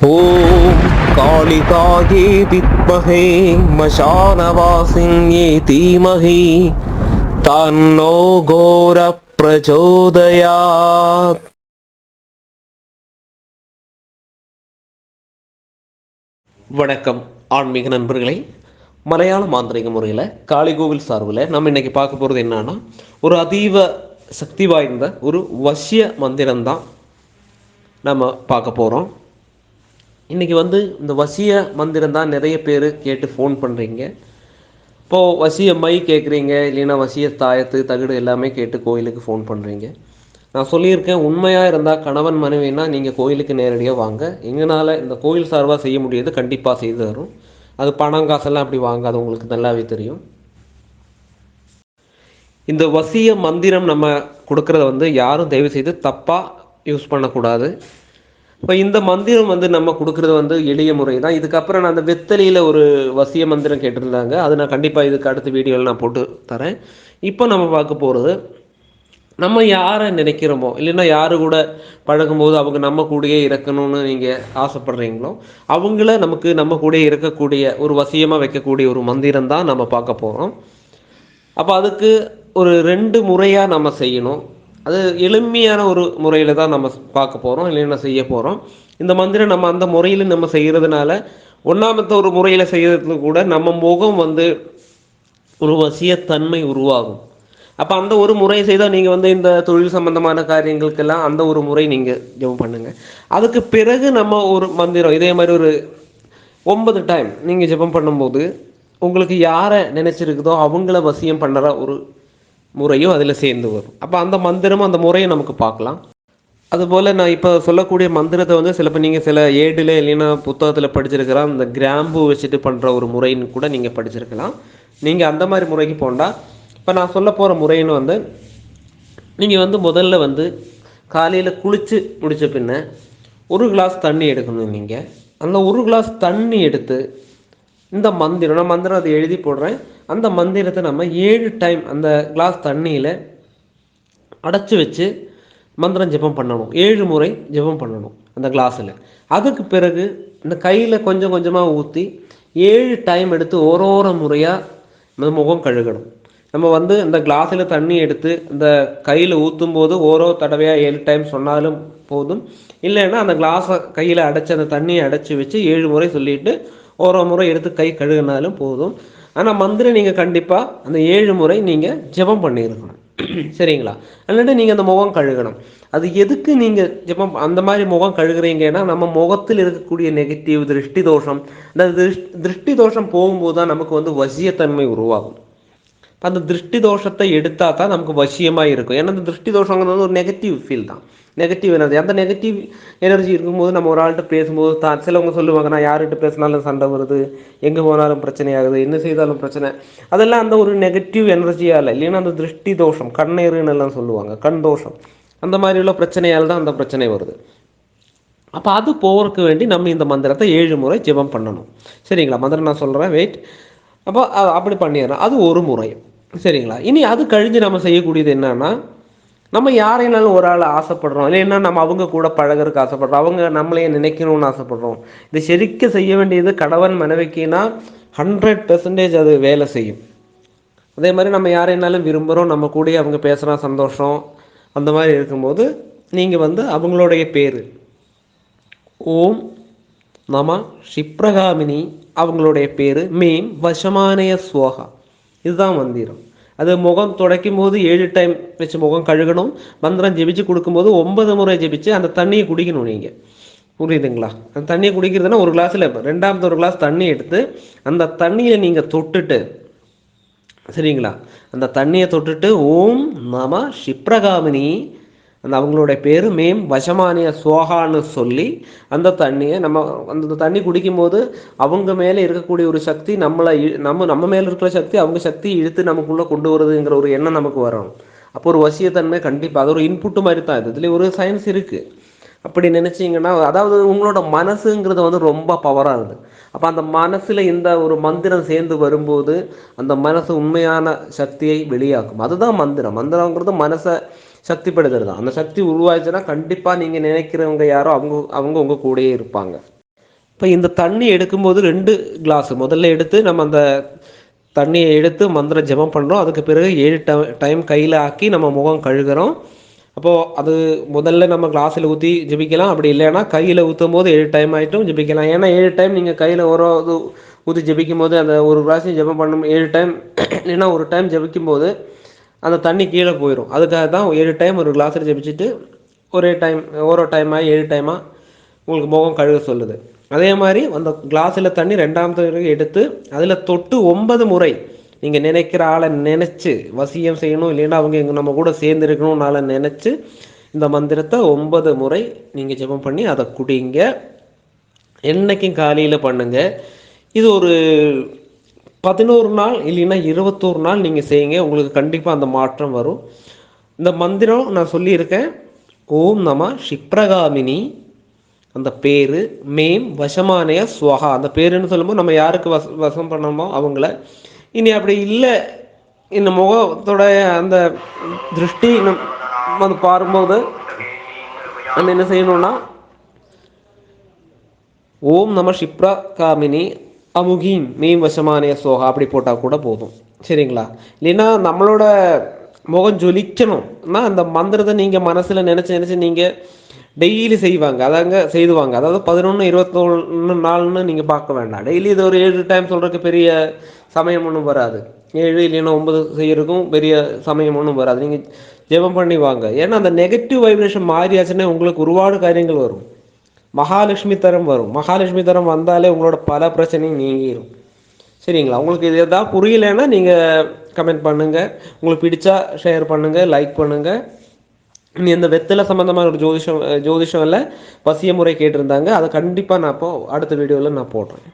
ॐ कालिकायै विद्महे मशानवासिन्ये धीमहि तन्नो घोरप्रचोदयात् வணக்கம் ஆன்மீக நண்பர்களே மலையாள மாந்திரிக முறையில் காளிகோவில் சார்பில் நம்ம இன்னைக்கு பார்க்க போகிறது என்னன்னா ஒரு அதீவ சக்தி வாய்ந்த ஒரு வசிய மந்திரம் தான் நம்ம பார்க்க போகிறோம் இன்றைக்கி வந்து இந்த வசிய மந்திரம் தான் நிறைய பேர் கேட்டு ஃபோன் பண்ணுறீங்க இப்போது வசிய மை கேட்குறீங்க இல்லைன்னா வசிய தாயத்து தகுடு எல்லாமே கேட்டு கோயிலுக்கு ஃபோன் பண்ணுறீங்க நான் சொல்லியிருக்கேன் உண்மையாக இருந்தால் கணவன் மனைவினா நீங்கள் கோயிலுக்கு நேரடியாக வாங்க. எங்களால் இந்த கோயில் சார்பாக செய்ய முடியாது கண்டிப்பாக செய்து தரும். அது பணம் காசெல்லாம் அப்படி வாங்காது உங்களுக்கு நல்லாவே தெரியும். இந்த வசிய மந்திரம் நம்ம கொடுக்கறத வந்து யாரும் தயவு செய்து தப்பாக யூஸ் பண்ணக்கூடாது. இப்போ இந்த மந்திரம் வந்து நம்ம கொடுக்குறது வந்து எளிய முறை தான் இதுக்கப்புறம் நான் அந்த வெத்தலியில் ஒரு வசிய மந்திரம் கேட்டிருந்தாங்க. அது நான் கண்டிப்பாக இதுக்கு அடுத்த வீடியோவில் நான் போட்டு தரேன். இப்போ நம்ம பார்க்க போகிறது நம்ம யாரை நினைக்கிறோமோ இல்லைன்னா யாரு கூட பழகும்போது அவங்க நம்ம கூடயே இருக்கணும்னு நீங்கள் ஆசைப்படுறீங்களோ அவங்கள நமக்கு நம்ம கூடயே இருக்கக்கூடிய ஒரு வசியமாக வைக்கக்கூடிய ஒரு மந்திரம் தான் நம்ம பார்க்க போகிறோம் அப்போ அதுக்கு ஒரு ரெண்டு முறையாக நம்ம செய்யணும். அது எளிமையான ஒரு முறையில் தான் நம்ம பார்க்க போகிறோம் இல்லைன்னா செய்ய போகிறோம் இந்த மந்திரம் நம்ம அந்த முறையில் நம்ம செய்கிறதுனால ஒன்றாமத்த ஒரு முறையில் செய்கிறதுல கூட நம்ம முகம் வந்து ஒரு வசியத்தன்மை உருவாகும். அப்போ அந்த ஒரு முறை செய்தால் நீங்கள் வந்து இந்த தொழில் சம்பந்தமான காரியங்களுக்கெல்லாம் அந்த ஒரு முறை நீங்கள் ஜெபம் பண்ணுங்கள் அதுக்கு பிறகு நம்ம ஒரு மந்திரம் இதே மாதிரி ஒரு ஒன்பது டைம் நீங்கள் ஜெபம் பண்ணும்போது உங்களுக்கு யாரை நினச்சிருக்குதோ அவங்கள வசியம் பண்ணுற ஒரு முறையும் அதில் சேர்ந்து வரும். அப்போ அந்த மந்திரமும் அந்த முறையை நமக்கு பார்க்கலாம். அதுபோல் நான் இப்போ சொல்லக்கூடிய மந்திரத்தை வந்து சிலப்போ நீங்கள் சில ஏடில் இல்லைன்னா புத்தகத்தில் படிச்சிருக்கலாம். அந்த கிராம்பு வச்சுட்டு பண்ணுற ஒரு முறைன்னு கூட நீங்கள் படிச்சிருக்கலாம். நீங்கள் அந்த மாதிரி முறைக்கு போண்டா. இப்போ நான் சொல்ல போகிற முறைன்னு வந்து நீங்கள் வந்து முதல்ல வந்து காலையில் குளித்து முடித்த பின்ன ஒரு கிளாஸ் தண்ணி எடுக்கணும் நீங்கள் அந்த ஒரு கிளாஸ் தண்ணி எடுத்து இந்த மந்திரம் நான் மந்திரம் அதை எழுதி போடுறேன். அந்த மந்திரத்தை நம்ம ஏழு டைம் அந்த கிளாஸ் தண்ணியில் அடைச்சி வச்சு மந்திரம் ஜெபம் பண்ணணும். ஏழு முறை ஜெபம் பண்ணணும் அந்த கிளாஸில் அதுக்கு பிறகு இந்த கையில் கொஞ்சம் கொஞ்சமாக ஊற்றி ஏழு டைம் எடுத்து ஒரு ஒரு முறையாக இந்த முகம் கழுகணும். நம்ம வந்து இந்த கிளாஸில் தண்ணி எடுத்து இந்த கையில் ஊற்றும் போது ஓரோ தடவையாக ஏழு டைம் சொன்னாலும் போதும். இல்லைன்னா அந்த கிளாஸை கையில் அடைச்சி அந்த தண்ணியை அடைச்சி வச்சு ஏழு முறை சொல்லிட்டு ஓரோ முறை எடுத்து கை கழுகினாலும் போதும். ஆனால் மந்திரம் நீங்கள் கண்டிப்பாக அந்த ஏழு முறை நீங்கள் ஜெபம் பண்ணியிருக்கணும். சரிங்களா? இல்லாட்டி நீங்கள் அந்த முகம் கழுகணும். அது எதுக்கு நீங்கள் ஜெபம் அந்த மாதிரி முகம் கழுகுறீங்கன்னா நம்ம முகத்தில் இருக்கக்கூடிய நெகட்டிவ் திருஷ்டி தோஷம் அந்த திருஷ்டி தோஷம் போகும்போது தான் நமக்கு வந்து வசியத்தன்மை உருவாகும். அந்த திருஷ்டி தோஷத்தை எடுத்தால் தான் நமக்கு வசியமாக இருக்கும். ஏன்னா அந்த திருஷ்டி தோஷங்கிறது ஒரு நெகட்டிவ் ஃபீல் தான். நெகட்டிவ் எனர்ஜி அந்த நெகட்டிவ் எனர்ஜி இருக்கும்போது நம்ம ஒரு ஆள்கிட்ட பேசும்போது தான் சிலவங்க சொல்லுவாங்க நான் யார்கிட்ட பேசினாலும் சண்டை வருது எங்கே போனாலும் பிரச்சனை ஆகுது என்ன செய்தாலும் பிரச்சனை. அதெல்லாம் அந்த ஒரு நெகட்டிவ் எனர்ஜியால் இல்லைன்னா அந்த திருஷ்டி தோஷம் கண்ணீருன்னு எல்லாம் சொல்லுவாங்க கண் தோஷம். அந்த மாதிரி உள்ள பிரச்சனையால் தான் அந்த பிரச்சனை வருது. அப்போ அது போகிறதுக்கு வேண்டி நம்ம இந்த மந்திரத்தை ஏழு முறை ஜெபம் பண்ணணும். சரிங்களா? மந்திரம் நான் சொல்கிறேன் வெயிட் அப்போ அப்படி பண்ணிடுறேன் அது ஒரு முறை. சரிங்களா? இனி அது கழிஞ்சு நம்ம செய்யக்கூடியது என்னன்னா நம்ம யாரையினாலும் ஒரு ஆள் ஆசைப்படுறோம். இல்லைன்னா நம்ம அவங்க கூட பழகிறதுக்கு ஆசைப்படுறோம். அவங்க நம்மளையே நினைக்கணும்னு ஆசைப்படுறோம். இது செரிக்க செய்ய வேண்டியது கணவன் மனைவிக்குனா ஹண்ட்ரட் பெர்சன்டேஜ் அது வேலை செய்யும். அதே மாதிரி நம்ம யாரைனாலும் விரும்புகிறோம் நம்ம கூட அவங்க பேசுகிறா சந்தோஷம். அந்த மாதிரி இருக்கும்போது நீங்கள் வந்து அவங்களுடைய பேர். ஓம் நம ஷிப்ரகாமினி அவங்களுடைய பேர். மேம் வசமானய ஸ்வோகா. இதுதான் மந்திரம். அது முகம் துடைக்கும் போது ஏழு டைம் வச்சு முகம் கழுகணும். மந்திரம் ஜெபிச்சு கொடுக்கும்போது ஒன்பது முறை ஜெபிச்சு அந்த தண்ணியை குடிக்கணும் நீங்கள் புரியுதுங்களா? அந்த தண்ணியை குடிக்கிறதுனா ஒரு கிளாஸில் ரெண்டாவது ஒரு கிளாஸ் தண்ணி எடுத்து அந்த தண்ணியை நீங்கள் தொட்டுட்டு சரிங்களா? அந்த தண்ணியை தொட்டுட்டு ஓம் நம ஷிப்ரகாமினி அந்த அவங்களுடைய பேர் மேம் வசமானிய சோகான்னு சொல்லி அந்த தண்ணியை நம்ம அந்த தண்ணி குடிக்கும்போது அவங்க மேலே இருக்கக்கூடிய ஒரு சக்தி நம்மளை இழு- நம்ம நம்ம மேலே இருக்கிற சக்தி அவங்க சக்தி இழுத்து நமக்குள்ளே கொண்டு வருதுங்கிற ஒரு எண்ணம் நமக்கு வரும். அப்போ ஒரு வசியத்தன்மை கண்டிப்பாக அது ஒரு இன்புட்டு மாதிரி தான் இது. இதுலேயே ஒரு சயின்ஸ் இருக்குது அப்படி நினச்சிங்கன்னா அதாவது உங்களோட மனசுங்கிறது வந்து ரொம்ப பவராக இருக்குது அப்போ அந்த மனசில் இந்த ஒரு மந்திரம் சேர்ந்து வரும்போது அந்த மனசு உண்மையான சக்தியை வெளியாக்கும். அதுதான் மந்திரம். மந்திரங்கிறது மனசை சக்திப்படுத்துறது? தான் அந்த சக்தி உருவாச்சுன்னா கண்டிப்பாக நீங்கள் நினைக்கிறவங்க யாரோ அவங்க அவங்க உங்கள் கூடயே இருப்பாங்க. இப்போ இந்த தண்ணி எடுக்கும்போது ரெண்டு கிளாஸ் முதல்ல எடுத்து நம்ம அந்த தண்ணியை எடுத்து மந்திரம் ஜெபம் பண்ணுறோம் அதுக்கு பிறகு ஏழு டைம் கையில் ஆக்கி நம்ம முகம் கழுகுறோம். அப்போது அது முதல்ல நம்ம கிளாஸில் ஊற்றி ஜெபிக்கலாம். அப்படி இல்லைன்னா கையில் ஊற்றும் போது ஏழு டைம் ஆகிட்டும் ஜெபிக்கலாம். ஏன்னா ஏழு டைம் நீங்கள் கையில் ஒரு இது ஊற்றி ஜபிக்கும் போது அந்த ஒரு கிளாஸையும் ஜெபம் பண்ணும் ஏழு டைம் இல்லைன்னா ஒரு டைம் ஜபிக்கும் போது அந்த தண்ணி கீழே போயிடும் அதுக்காக தான் ஏழு டைம் ஒரு கிளாஸில் ஜெபிச்சுட்டு ஒரே டைம் ஒரு டைமாக ஏழு டைமாக உங்களுக்கு முகம் கழுக சொல்லுது. அதே மாதிரி அந்த கிளாஸில் தண்ணி ரெண்டாம் தடவை எடுத்து அதில் தொட்டு ஒன்பது முறை நீங்கள் நினைக்கிற ஆளை நினச்சி வசியம் செய்யணும் இல்லைன்னா அவங்க எங்கள் நம்ம கூட சேர்ந்து இருக்கணும்னு ஆளை நினச்சி இந்த மந்திரத்தை ஒன்பது முறை நீங்கள் ஜெபம் பண்ணி அதை குடிங்க. என்னைக்கும் காலையில் பண்ணுங்கள் இது ஒரு பதினோரு நாள் இல்லைன்னா இருபத்தோரு நாள் நீங்கள் செய்யுங்க. உங்களுக்கு கண்டிப்பாக அந்த மாற்றம் வரும். இந்த மந்திரம் நான் சொல்லியிருக்கேன். ஓம் நம ஷிப்ரகாமினி. அந்த பேர் மேம் வசமானய சுவகா அந்த பேருன்னு சொல்லும்போது நம்ம யாருக்கு வச வசம் பண்ணமோ அவங்கள. இனி அப்படி இல்லை. இந்த முகத்தோட அந்த திருஷ்டி நம்ம அது பாரும்போது நம்ம என்ன செய்யணும்னா ஓம் நம ஷிப்ரகாமினி. காமினி அமுகீம் மீம் வசமானய சோகா அப்படி போட்டால் கூட போதும். சரிங்களா? இல்லைன்னா நம்மளோட முகம் ஜொலிக்கணும்னா அந்த மந்திரத்தை நீங்கள் மனசில் நினச்சி நினச்சி நீங்கள் டெய்லி செய்வாங்க. அதாங்க செய்துவாங்க. அதாவது பதினொன்று இருபத்தொன்று நாள்னு நீங்கள் பார்க்க வேண்டாம். டெய்லி இது ஒரு ஏழு டைம் சொல்கிறதுக்கு பெரிய சமயம் ஒன்றும் வராது. ஏழு இல்லைன்னா ஒன்பது செய்யறதுக்கும் பெரிய சமயம் ஒன்றும் வராது. நீங்கள் ஜெபம் பண்ணி வாங்க. ஏன்னா அந்த நெகட்டிவ் வைப்ரேஷன் மாறியாச்சுன்னா உங்களுக்கு ஒருபாடு காரியங்கள் வரும். மகாலட்சுமி தரம் வரும். மகாலட்சுமி தரம் வந்தாலே உங்களோட பல பிரச்சனையும் நீங்கிடும் சரிங்களா? உங்களுக்கு இது எதாவது புரியலைன்னா நீங்கள் கமெண்ட் பண்ணுங்கள் உங்களுக்கு பிடிச்சா ஷேர் பண்ணுங்கள் லைக் பண்ணுங்கள் நீ இந்த வெத்தலை சம்மந்தமான ஒரு ஜோதிஷம் ஜோதிஷம் இல்லை பசிய முறை கேட்டிருந்தாங்க. அதை கண்டிப்பாக நான் இப்போ அடுத்த வீடியோவில் நான் போடுறேன்.